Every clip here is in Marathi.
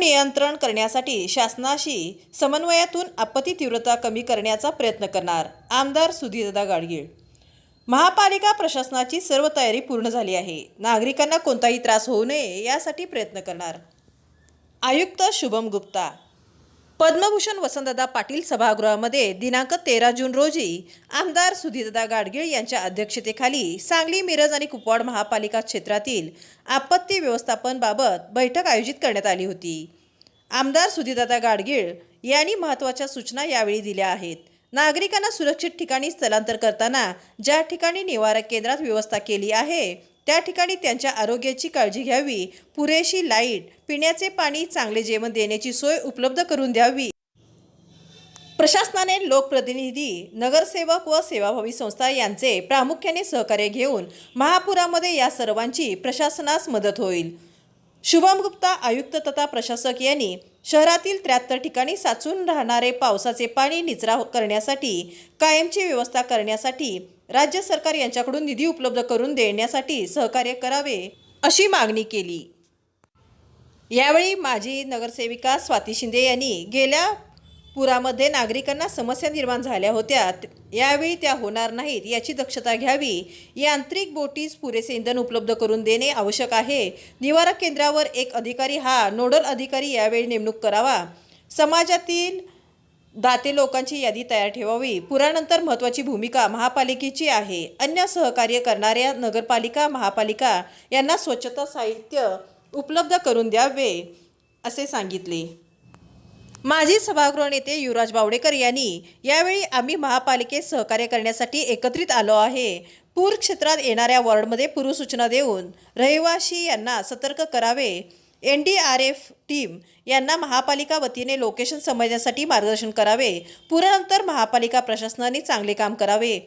नियंत्रण करण्यासाठी शासनाशी समन्वयातून आपत्ती तीव्रता कमी करण्याचा प्रयत्न करणार आमदार सुधीरदा गाडगीळ. महापालिका प्रशासनाची सर्व तयारी पूर्ण झाली आहे. नागरिकांना कोणताही त्रास होऊ नये यासाठी प्रयत्न करणार. आयुक्त शुभम गुप्ता पद्मभूषण वसंतदादा पाटील सभागृहामध्ये दिनांक तेरा जून रोजी आमदार सुधीरदा गाडगीळ यांच्या अध्यक्षतेखाली सांगली मिरज आणि कुपवाड महापालिका क्षेत्रातील आपत्ती व्यवस्थापनबाबत बैठक आयोजित करण्यात आली होती. आमदार सुधीरदादा गाडगीळ यांनी महत्त्वाच्या सूचना यावेळी दिल्या आहेत. नागरिकांना सुरक्षित ठिकाणी स्थलांतर करताना ज्या ठिकाणी निवारक केंद्रात व्यवस्था केली आहे त्या ठिकाणी त्यांच्या आरोग्याची काळजी घ्यावी. पुरेशी लाइट पिण्याचे पाणी चांगले जेवण देण्याची सोय उपलब्ध करून द्यावी. प्रशासनाने लोकप्रतिनिधी नगरसेवक व सेवाभावी संस्था यांचे प्रामुख्याने सहकार्य घेऊन महापुरामध्ये या सर्वांची प्रशासनास मदत होईल. शुभम गुप्ता आयुक्त तथा प्रशासक यांनी शहरातील त्र्याहत्तर ठिकाणी साचून राहणारे पावसाचे पाणी निचरा करण्यासाठी कायमची व्यवस्था करण्यासाठी राज्य सरकार यांच्याकडून निधी उपलब्ध करून देण्यासाठी सहकार्य करावे अशी मागणी केली. यावेळी माजी नगरसेविका स्वाती शिंदे यांनी गेल्या पुरामध्ये नागरिकांना समस्या निर्माण झाल्या होत्या. यावेळी त्या होणार नाहीत याची दक्षता घ्यावी यांत्रिक बोटीस पुरेसे इंधन उपलब्ध करून देणे आवश्यक आहे. निवारक केंद्रावर एक अधिकारी हा नोडल अधिकारी यावेळी नेमणूक करावा. समाजातील दाते लोकांची यादी तयार ठेवावी. पुरानंतर महत्त्वाची भूमिका महापालिकेची आहे. अन्य सहकार्य करणाऱ्या नगरपालिका महापालिका यांना स्वच्छता साहित्य उपलब्ध करून द्यावे असे सांगितले. माजी सभागृह नेते युवराज बावडेकर यांनी यावेळी आम्ही महापालिकेत सहकार्य करण्यासाठी एकत्रित आलो आहे. पूर क्षेत्रात येणाऱ्या वॉर्डमध्ये पूर्वसूचना देऊन रहिवाशी यांना सतर्क करावे N D R F team यांना महापालिका वतीने लोकेशन समजण्यासाठी मार्गदर्शन करावे. पुरानंतर महापालिका प्रशासनाने चांगले काम करावे.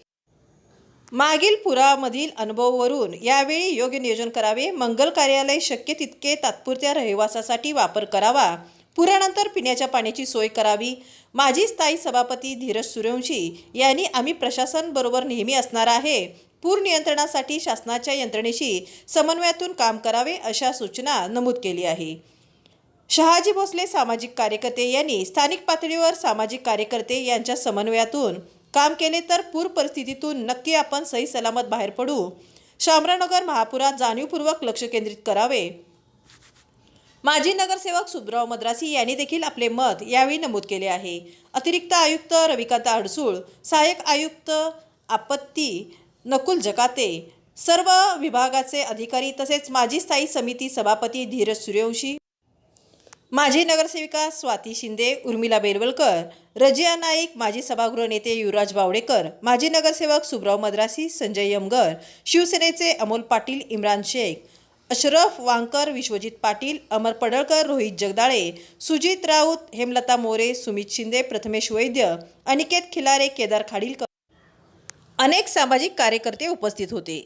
मागील पुरामधील अनुभवावरून यावेळी योग्य नियोजन करावे. मंगल कार्यालय शक्य तितके तात्पुरत्या रहिवासासाठी वापर करावा. पुरानंतर पिण्याच्या पाण्याची सोय करावी. माजी स्थायी सभापती धीरज सूर्यवंशी यांनी आम्ही प्रशासनबरोबर नेहमी असणार आहे. पूर नियंत्रणासाठी शासनाच्या यंत्रणेशी समन्वयातून काम करावे अशा सूचना नमूद केली आहे. शहाजी भोसले सामाजिक कार्यकर्ते यांनी स्थानिक पातळीवर सामाजिक कार्यकर्ते यांच्या समन्वयातून काम केले तर पूर परिस्थितीतून नक्की आपण सही सलामत बाहेर पडू. शामरानगर महापुरात जाणीवपूर्वक लक्ष केंद्रित करावे. माजी नगरसेवक सुब्राव मद्रासी यांनी देखील आपले मत यावेळी नमूद केले आहे. अतिरिक्त आयुक्त रविकांत अडसूळ सहाय्यक आयुक्त आपत्ती नकुल जकाते. सर्व विभागाचे अधिकारी तसेच माजी स्थायी समिती सभापती धीरज सूर्यवंशी माजी नगरसेविका स्वाती शिंदे उर्मिला बेलवलकर रजिया नाईक माजी सभागृह नेते युवराज बावडेकर माजी नगरसेवक सुब्राव मद्रासी संजय यमगर शिवसेनेचे अमोल पाटील इम्रान शेख अशरफ वांकर विश्वजित पाटील अमर पडळकर रोहित जगदाळे सुजित राऊत हेमलता मोरे सुमित शिंदे प्रथमेश वैद्य अनिकेत खिलारे केदार खाडीलकर अनेक सामाजिक कार्यकर्ते उपस्थित होते.